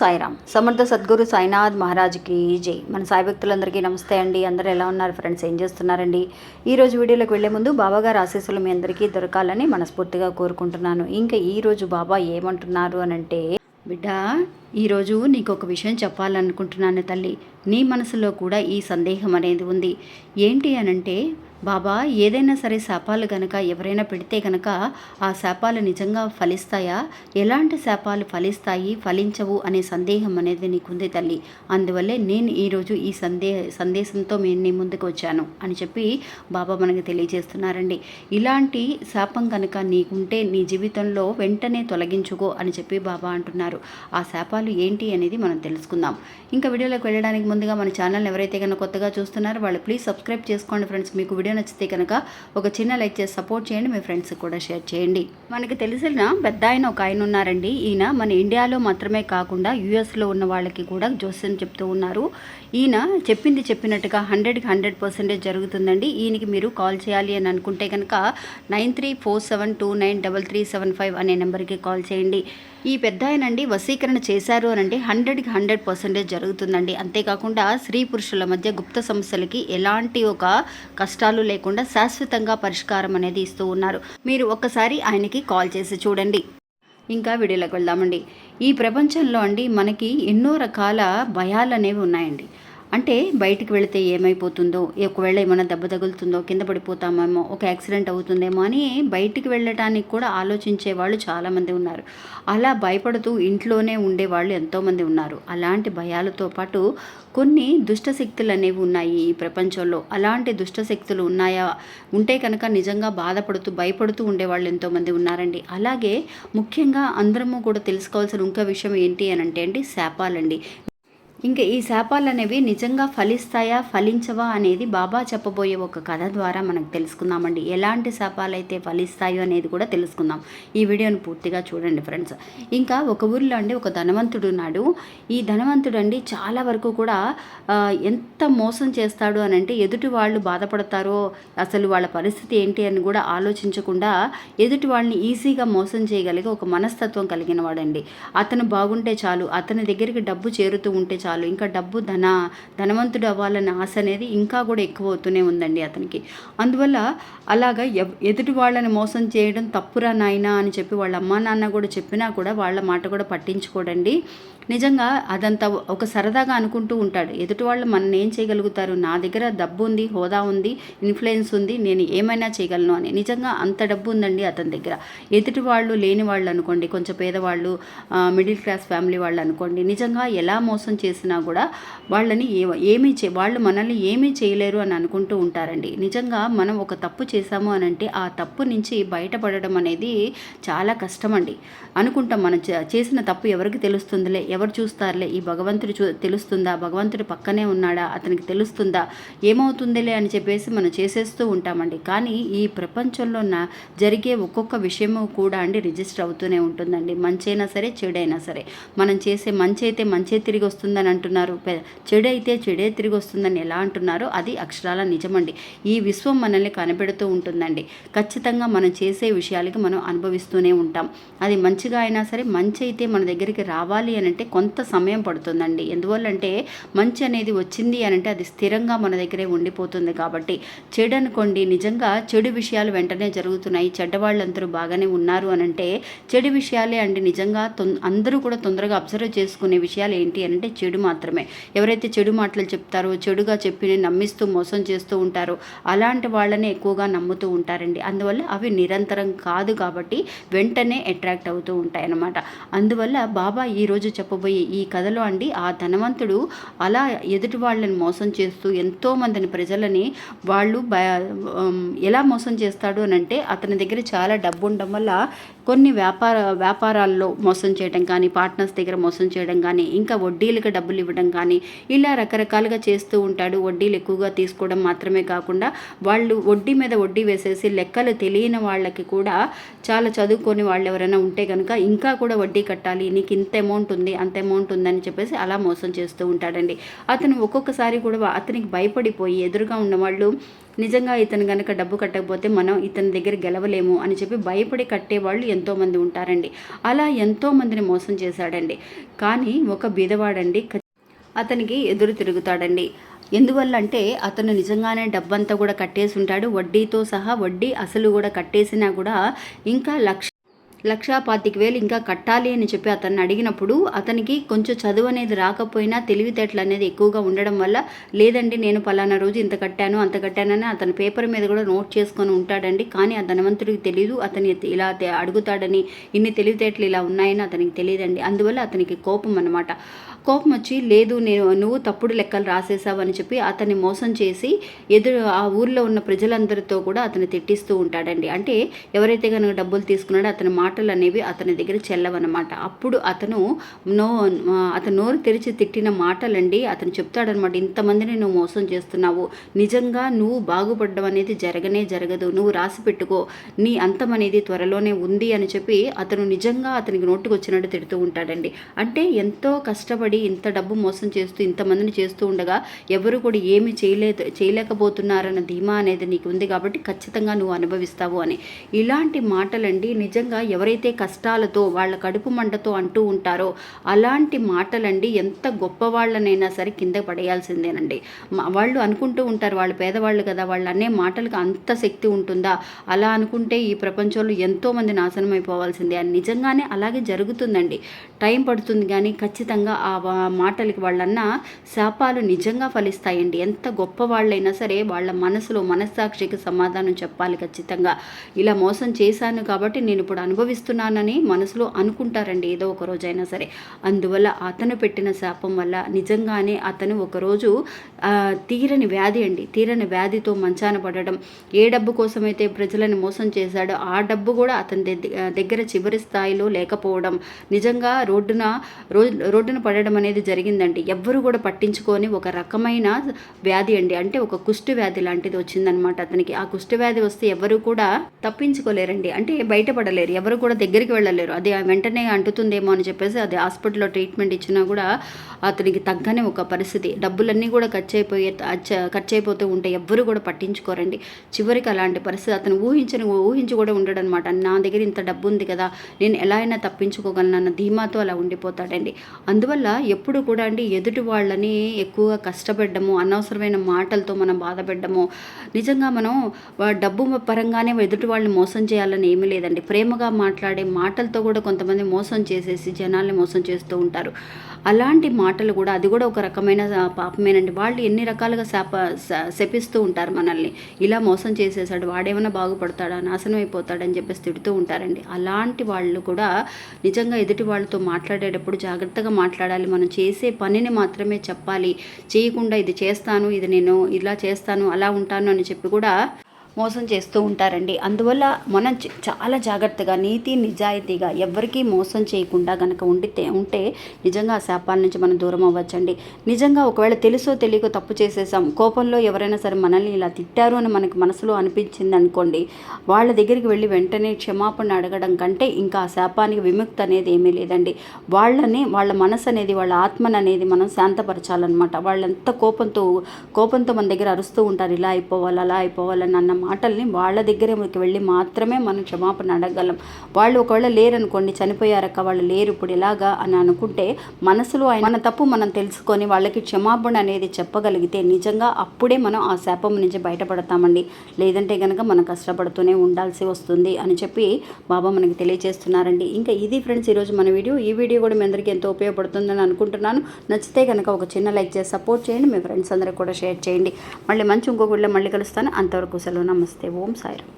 సాయిరామ్. సమర్థ సద్గురు సాయినాథ్ మహారాజ్కి జై. మన సాయి భక్తులందరికీ నమస్తే అండి. అందరూ ఎలా ఉన్నారు ఫ్రెండ్స్? ఏం చేస్తున్నారండి? ఈ రోజు వీడియోలోకి వెళ్ళే ముందు బాబాగారు ఆశీస్సులు మీ అందరికీ దొరకాలని మనస్ఫూర్తిగా కోరుకుంటున్నాను. ఇంకా ఈరోజు బాబా ఏమంటున్నారు అని అంటే బిడ్డ ఈరోజు నీకు ఒక విషయం చెప్పాలనుకుంటున్నాను తల్లి. నీ మనసులో కూడా ఈ సందేహం అనేది ఉంది. ఏంటి అనంటే బాబా ఏదైనా సరే శాపాలు గనక ఎవరైనా పెడితే గనక ఆ శాపాలు నిజంగా ఫలిస్తాయా? ఎలాంటి శాపాలు ఫలిస్తాయి ఫలించవు అనే సందేహం అనేది నీకుంది తల్లి. అందువల్లే నేను ఈరోజు ఈ సందే సందేశంతో మేము నీ ముందుకు వచ్చాను అని చెప్పి బాబా మనకు తెలియజేస్తున్నారండి. ఇలాంటి శాపం కనుక నీకుంటే నీ జీవితంలో వెంటనే తొలగించుకో అని చెప్పి బాబా అంటున్నారు. ఆ శాపాలు ఏంటి అనేది మనం తెలుసుకుందాం. ఇంకా వీడియోలోకి వెళ్ళడానికి ముందుగా మన ఛానల్ ఎవరైతే కనుక కొత్తగా చూస్తున్నారో వాళ్ళు ప్లీజ్ సబ్స్క్రైబ్ చేసుకోండి ఫ్రెండ్స్. మీకు వీడియో నచ్చితే కనుక ఒక చిన్న లైక్ చేసి సపోర్ట్ చేయండి మీ ఫ్రెండ్స్కి కూడా షేర్ చేయండి. మనకి తెలిసిన పెద్ద ఆయన ఒక ఆయన ఉన్నారండి. ఈయన మన ఇండియాలో మాత్రమే కాకుండా యూఎస్లో ఉన్న వాళ్ళకి కూడా జోస్యం చెప్తూ ఉన్నారు. ఈయన చెప్పింది చెప్పినట్టుగా హండ్రెడ్కి హండ్రెడ్ పర్సెంటేజ్ జరుగుతుందండి. ఈయనకి మీరు కాల్ చేయాలి అని అనుకుంటే కనుక nine three four seven two nine double three seven five అనే నెంబర్కి కాల్ చేయండి. ఈ పెద్ద ఆయనండి వశీకరణ చేశారు అని అంటే హండ్రెడ్కి హండ్రెడ్ పర్సెంటేజ్ జరుగుతుందండి. అంతేకాకుండా స్త్రీ పురుషుల మధ్య గుప్త సమస్యలకి ఎలాంటి ఒక కష్టాలు లేకుండా శాశ్వతంగా పరిష్కారం అనేది ఇస్తూ ఉన్నారు. మీరు ఒక్కసారి ఆయనకి కాల్ చేసి చూడండి. ఇంకా వీడియోలోకి వెళ్దామండి. ఈ ప్రపంచంలో అండి మనకి ఎన్నో రకాల భయాలు అనేవి ఉన్నాయండి. అంటే బయటికి వెళితే ఏమైపోతుందో ఒకవేళ ఏమైనా దెబ్బ తగులుతుందో కింద పడిపోతామేమో ఒక యాక్సిడెంట్ అవుతుందేమో అని బయటికి వెళ్ళటానికి కూడా ఆలోచించే వాళ్ళు చాలామంది ఉన్నారు. అలా భయపడుతూ ఇంట్లోనే ఉండేవాళ్ళు ఎంతోమంది ఉన్నారు. అలాంటి భయాలతో పాటు కొన్ని దుష్టశక్తులు అనేవి ఉన్నాయి ఈ ప్రపంచంలో. అలాంటి దుష్టశక్తులు ఉన్నాయా? ఉంటే కనుక నిజంగా బాధపడుతూ భయపడుతూ ఉండేవాళ్ళు ఎంతోమంది ఉన్నారండి. అలాగే ముఖ్యంగా అందరము కూడా తెలుసుకోవాల్సిన ఇంకో విషయం ఏంటి అని అంటే అండి శాపాలండి. ఇంకా ఈ శాపాలనేవి నిజంగా ఫలిస్తాయా ఫలించవా అనేది బాబా చెప్పబోయే ఒక కథ ద్వారా మనకు తెలుసుకుందామండి. ఎలాంటి శాపాలు అయితే ఫలిస్తాయో అనేది కూడా తెలుసుకుందాం. ఈ వీడియోని పూర్తిగా చూడండి ఫ్రెండ్స్. ఇంకా ఒక ఊరిలో అండి ఒక ధనవంతుడు ఉన్నాడు. ఈ ధనవంతుడు అండి చాలా వరకు కూడా ఎంత మోసం చేస్తాడు అని అంటే ఎదుటి వాళ్ళు బాధపడతారో అసలు వాళ్ళ పరిస్థితి ఏంటి అని కూడా ఆలోచించకుండా ఎదుటి వాళ్ళని ఈజీగా మోసం చేయగలిగే ఒక మనస్తత్వం కలిగిన వాడండి. అతను బాగుంటే చాలు అతని దగ్గరికి డబ్బు చేరుతూ ఉంటే చాలు ఇంకా డబ్బు ధన ధనవంతుడు అవ్వాలన్న ఆశ అనేది ఇంకా కూడా ఎక్కువ అవుతూనే ఉందండి అతనికి. అందువల్ల అలాగా ఎదుటి వాళ్ళని మోసం చేయడం తప్పురా నాయనా అని చెప్పి వాళ్ళ అమ్మా నాన్న కూడా చెప్పినా కూడా వాళ్ళ మాట కూడా పట్టించుకోడండి. నిజంగా అదంతా ఒక సరదాగా అనుకుంటూ ఉంటాడు. ఎదుటి వాళ్ళు మనం ఏం చేయగలుగుతారు? నా దగ్గర డబ్బు ఉంది హోదా ఉంది ఇన్ఫ్లుయెన్స్ ఉంది నేను ఏమైనా చేయగలను అని. నిజంగా అంత డబ్బు ఉందండి అతని దగ్గర. ఎదుటి వాళ్ళు లేని వాళ్ళు అనుకోండి కొంచెం పేదవాళ్ళు మిడిల్ క్లాస్ ఫ్యామిలీ వాళ్ళు అనుకోండి నిజంగా ఎలా మోసం చేసినా కూడా వాళ్ళని ఏ ఏమీ చే వాళ్ళు మనల్ని ఏమీ చేయలేరు అని అనుకుంటూ ఉంటారండి. నిజంగా మనం ఒక తప్పు చేశాము అని అంటే ఆ తప్పు నుంచి బయటపడడం అనేది చాలా కష్టం అండి అనుకుంటాం మనం చేసిన తప్పు ఎవరికి తెలుస్తుందిలే ఎవరు చూస్తారులే ఈ భగవంతుడు చూ తెలుస్తుందా భగవంతుడు పక్కనే ఉన్నాడా అతనికి తెలుస్తుందా ఏమవుతుందిలే అని చెప్పేసి మనం చేసేస్తూ ఉంటామండి. కానీ ఈ ప్రపంచంలో నా జరిగే ఒక్కొక్క విషయము కూడా అండి రిజిస్టర్ అవుతూనే ఉంటుందండి. మంచైనా సరే చెడైనా సరే. మనం చేసే మంచి అయితే మంచే తిరిగి వస్తుందని అంటున్నారు. చెడు అయితే చెడే తిరిగి వస్తుందని ఎలా అంటున్నారో అది అక్షరాల నిజమండి. ఈ విశ్వం మనల్ని కనిపెడుతూ ఉంటుందండి. ఖచ్చితంగా మనం చేసే విషయాలకి మనం అనుభవిస్తూనే ఉంటాం. అది మంచిగా అయినా సరే మంచి అయితే మన దగ్గరికి రావాలి అని అంటే కొంత సమయం పడుతుందండి. ఎందువల్లంటే మంచి అనేది వచ్చింది అని అంటే అది స్థిరంగా మన దగ్గరే ఉండిపోతుంది కాబట్టి. చెడు అనుకోండి నిజంగా చెడు విషయాలు వెంటనే జరుగుతున్నాయి. చెడ్డవాళ్ళందరూ బాగానే ఉన్నారు అని అంటే చెడు విషయాలే అండి. నిజంగా అందరూ కూడా తొందరగా అబ్జర్వ్ చేసుకునే విషయాలు ఏంటి అని అంటే మాత్రమే. ఎవరైతే చెడు మాటలు చెప్తారో చెడుగా చెప్పి నమ్మిస్తూ మోసం చేస్తూ ఉంటారో అలాంటి వాళ్ళని ఎక్కువగా నమ్ముతూ ఉంటారండి. అందువల్ల అవి నిరంతరం కాదు కాబట్టి వెంటనే అట్రాక్ట్ అవుతూ ఉంటాయి అన్నమాట అందువల్ల బాబా ఈరోజు చెప్పబోయే ఈ కథలో అండి ఆ ధనవంతుడు అలా ఎదుటి వాళ్ళని మోసం చేస్తూ ఎంతోమందిని ప్రజలని వాళ్ళు ఎలా మోసం చేస్తాడు అని అంటే అతని దగ్గర చాలా డబ్బు ఉండడం వల్ల కొన్ని వ్యాపార వ్యాపారాల్లో మోసం చేయడం కానీ పార్ట్నర్స్ దగ్గర మోసం చేయడం కానీ ఇంకా వడ్డీలకు డబ్బులు ఇవ్వడం కానీ ఇలా రకరకాలుగా చేస్తూ ఉంటాడు. వడ్డీలు ఎక్కువగా తీసుకోవడం మాత్రమే కాకుండా వాళ్ళు వడ్డీ మీద వడ్డీ వేసేసి లెక్కలు తెలియని వాళ్ళకి కూడా చాలా చదువుకొని వాళ్ళు ఎవరైనా ఉంటే కనుక ఇంకా కూడా వడ్డీ కట్టాలి. నీకు ఇంత అమౌంట్ ఉంది అంత అమౌంట్ ఉందని చెప్పేసి అలా మోసం చేస్తూ ఉంటాడండి. అతను ఒక్కొక్కసారి కూడా అతనికి భయపడిపోయి ఎదురుగా ఉన్న వాళ్ళు నిజంగా ఇతను కనుక డబ్బు కట్టకపోతే మనం ఇతని దగ్గర గెలవలేము అని చెప్పి భయపడి కట్టేవాళ్ళు ఎంతోమంది ఉంటారండి. అలా ఎంతోమందిని మోసం చేశాడండి. కానీ ఒక బీదవాడండి అతనికి ఎదురు తిరుగుతాడండి. ఎందువల్ల అంటే అతను నిజంగానే డబ్బంతా కూడా కట్టేసి ఉంటాడు. వడ్డీతో సహా వడ్డీ అసలు కూడా కట్టేసినా కూడా ఇంకా లక్ష లక్షా పాతిక వేలు ఇంకా కట్టాలి అని చెప్పి అతన్ని అడిగినప్పుడు అతనికి కొంచెం చదువు అనేది రాకపోయినా తెలివితేటలు అనేది ఎక్కువగా ఉండడం వల్ల లేదండి నేను పలానా రోజు ఇంత కట్టాను అంత కట్టానని అతని పేపర్ మీద కూడా నోట్ చేసుకొని ఉంటాడండి. కానీ ఆ ధనవంతుడికి తెలియదు అతని ఇలా అడుగుతాడని ఇన్ని తెలివితేటలు ఇలా ఉన్నాయని అతనికి తెలియదండి. అందువల్ల అతనికి కోపం అనమాట కోపం వచ్చి లేదు నేను నువ్వు తప్పుడు లెక్కలు రాసేసావు అని చెప్పి అతన్ని మోసం చేసి ఎదురు ఆ ఊర్లో ఉన్న ప్రజలందరితో కూడా అతను తిట్టిస్తూ ఉంటాడండి. అంటే ఎవరైతే కనుక డబ్బులు తీసుకున్నాడో అతని మాటలు అనేవి అతని దగ్గర చెల్లవన్నమాట. అప్పుడు అతను నో అతను నోరు తెరిచి తిట్టిన మాటలండి. అతను చెప్తాడనమాట ఇంతమందిని నువ్వు మోసం చేస్తున్నావు. నిజంగా నువ్వు బాగుపడడం అనేది జరగనే జరగదు. నువ్వు రాసి పెట్టుకో. నీ అంతం అనేది త్వరలోనే ఉంది అని చెప్పి అతను నిజంగా అతనికి నోటుకు వచ్చినట్టు తిడుతూ ఉంటాడండి. అంటే ఎంతో కష్టపడి ఇంత డబ్బు మోసం చేస్తూ ఇంతమందిని చేస్తూ ఉండగా ఎవరు కూడా ఏమి చేయలే చేయలేకపోతున్నారన్న ధీమా అనేది నీకు ఉంది కాబట్టి ఖచ్చితంగా నువ్వు అనుభవిస్తావు అని. ఇలాంటి మాటలండి నిజంగా ఎవరైతే కష్టాలతో వాళ్ళ కడుపు మంటతో అంటూ ఉంటారో అలాంటి మాటలండి ఎంత గొప్పవాళ్ళనైనా సరే కింద పడేయాల్సిందేనండి. వాళ్ళు అనుకుంటూ ఉంటారు వాళ్ళు పేదవాళ్ళు కదా వాళ్ళు అనే మాటలకు అంత శక్తి ఉంటుందా? అలా అనుకుంటే ఈ ప్రపంచంలో ఎంతోమంది నాశనం అయిపోవాల్సిందే. అని నిజంగానే అలాగే జరుగుతుందండి. టైం పడుతుంది కానీ ఖచ్చితంగా ఆ వా- మాటలకి వాళ్ళన్న శాపాలు నిజంగా ఫలిస్తాయండి. ఎంత గొప్ప వాళ్ళైనా సరే వాళ్ళ మనసులో మనస్సాక్షికి సమాధానం చెప్పాలి ఖచ్చితంగా. ఇలా మోసం చేశాను కాబట్టి నేను ఇప్పుడు అనుభవిస్తున్నానని మనసులో అనుకుంటారండి ఏదో ఒక రోజైనా సరే. అందువల్ల అతను పెట్టిన శాపం వల్ల నిజంగానే అతను ఒకరోజు తీరని వ్యాధి అండి. తీరని వ్యాధితో మంచాన పడడం. ఏ డబ్బు కోసమైతే ప్రజలను మోసం చేశాడో ఆ డబ్బు కూడా అతని దగ్గర చివరి స్థాయిలో లేకపోవడం. నిజంగా రోడ్డున రో రోడ్డున పడడం అనేది జరిగిందండి. ఎవ్వరు కూడా పట్టించుకొని ఒక రకమైన వ్యాధి అండి. అంటే ఒక కుష్టి వ్యాధి లాంటిది వచ్చిందనమాట అతనికి. ఆ కుష్టి వ్యాధి వస్తే ఎవరు కూడా తప్పించుకోలేరండి. అంటే బయటపడలేరు. ఎవరు కూడా దగ్గరికి వెళ్ళలేరు. అది వెంటనే అంటుతుందేమో అని చెప్పేసి అది హాస్పిటల్లో ట్రీట్మెంట్ ఇచ్చినా కూడా అతనికి తగ్గని ఒక పరిస్థితి. డబ్బులన్నీ కూడా ఖర్చు అయిపోయే ఖర్చు అయిపోతూ ఉంటే ఎవ్వరు కూడా పట్టించుకోరండి. చివరికి అలాంటి పరిస్థితి అతను ఊహించని ఊహించి కూడా ఉండడం అనమాట నా దగ్గర ఇంత డబ్బు ఉంది కదా నేను ఎలా అయినా తప్పించుకోగలను అన్న ధీమాతో అలా ఉండిపోతాడండి. అందువల్ల ఎప్పుడు కూడా అండి ఎదుటి వాళ్ళని ఎక్కువగా కష్టపెట్టడము అనవసరమైన మాటలతో మనం బాధపెట్టడము నిజంగా మనం డబ్బు పరంగానే ఎదుటి వాళ్ళని మోసం చేయాలని ఏమీ లేదండి. ప్రేమగా మాట్లాడే మాటలతో కూడా కొంతమంది మోసం చేసేసి జనాల్ని మోసం చేస్తూ ఉంటారు. అలాంటి మాటలు కూడా అది కూడా ఒక రకమైన పాపమేనండి. వాళ్ళు ఎన్ని రకాలుగా శాప శపిస్తూ ఉంటారు మనల్ని. ఇలా మోసం చేసేసాడు వాడేమైనా బాగుపడతాడా నాశనం అయిపోతాడని చెప్పేసి తిడుతూ ఉంటారండి. అలాంటి వాళ్ళు కూడా నిజంగా ఎదుటి వాళ్ళతో మాట్లాడేటప్పుడు జాగ్రత్తగా మాట్లాడాలి. మనం చేసే పనిని మాత్రమే చెప్పాలి. చేయకుండా ఇది చేస్తాను ఇది నేను ఇలా చేస్తాను అలా ఉంటాను అని చెప్పి కూడా మోసం చేస్తూ ఉంటారండి. అందువల్ల మనం చాలా జాగ్రత్తగా నీతి నిజాయితీగా ఎవరికీ మోసం చేయకుండా కనుక ఉండితే ఉంటే నిజంగా ఆ శాపాల నుంచి మనం దూరం అవ్వచ్చండి. నిజంగా ఒకవేళ తెలుసో తెలియకో తప్పు చేసేసాం కోపంలో ఎవరైనా సరే మనల్ని ఇలా తిట్టారు అని మనకు మనసులో అనిపించింది అనుకోండి వాళ్ళ దగ్గరికి వెళ్ళి వెంటనే క్షమాపణ అడగడం కంటే ఇంకా ఆ శాపానికి విముక్తి అనేది ఏమీ లేదండి. వాళ్ళని వాళ్ళ మనసు అనేది వాళ్ళ ఆత్మను అనేది మనం శాంతపరచాలన్నమాట. వాళ్ళంత కోపంతో కోపంతో మన దగ్గర అరుస్తూ ఉంటారు. ఇలా అయిపోవాలి అలా అయిపోవాలని అన్న మాటల్ని వాళ్ళ దగ్గరికి వెళ్ళి మాత్రమే మనం క్షమాపణ అడగలం వాళ్ళు ఒకవేళ లేరనుకోండి చనిపోయారక్క వాళ్ళు లేరు ఇప్పుడు ఎలాగా అని అనుకుంటే మనసులో ఆయన మన తప్పు మనం తెలుసుకొని వాళ్ళకి క్షమాపణ అనేది చెప్పగలిగితే నిజంగా అప్పుడే మనం ఆ శాపం నుంచి బయటపడతామండి. లేదంటే కనుక మనం కష్టపడుతూనే ఉండాల్సి వస్తుంది అని చెప్పి బాబా మనకి తెలియజేస్తున్నారండి. ఇంకా ఇది ఫ్రెండ్స్ ఈరోజు మన వీడియో. ఈ వీడియో కూడా మీ అందరికీ ఎంతో ఉపయోగపడుతుందని అనుకుంటున్నాను. నచ్చితే కనుక ఒక చిన్న లైక్ చేసి సపోర్ట్ చేయండి. మీ ఫ్రెండ్స్ అందరికి కూడా షేర్ చేయండి. మళ్ళీ మంచి ఇంకొక మళ్ళీ కలుస్తాను. అంతవరకు సెలవు నమస్తే ఓం సాయిరామ్.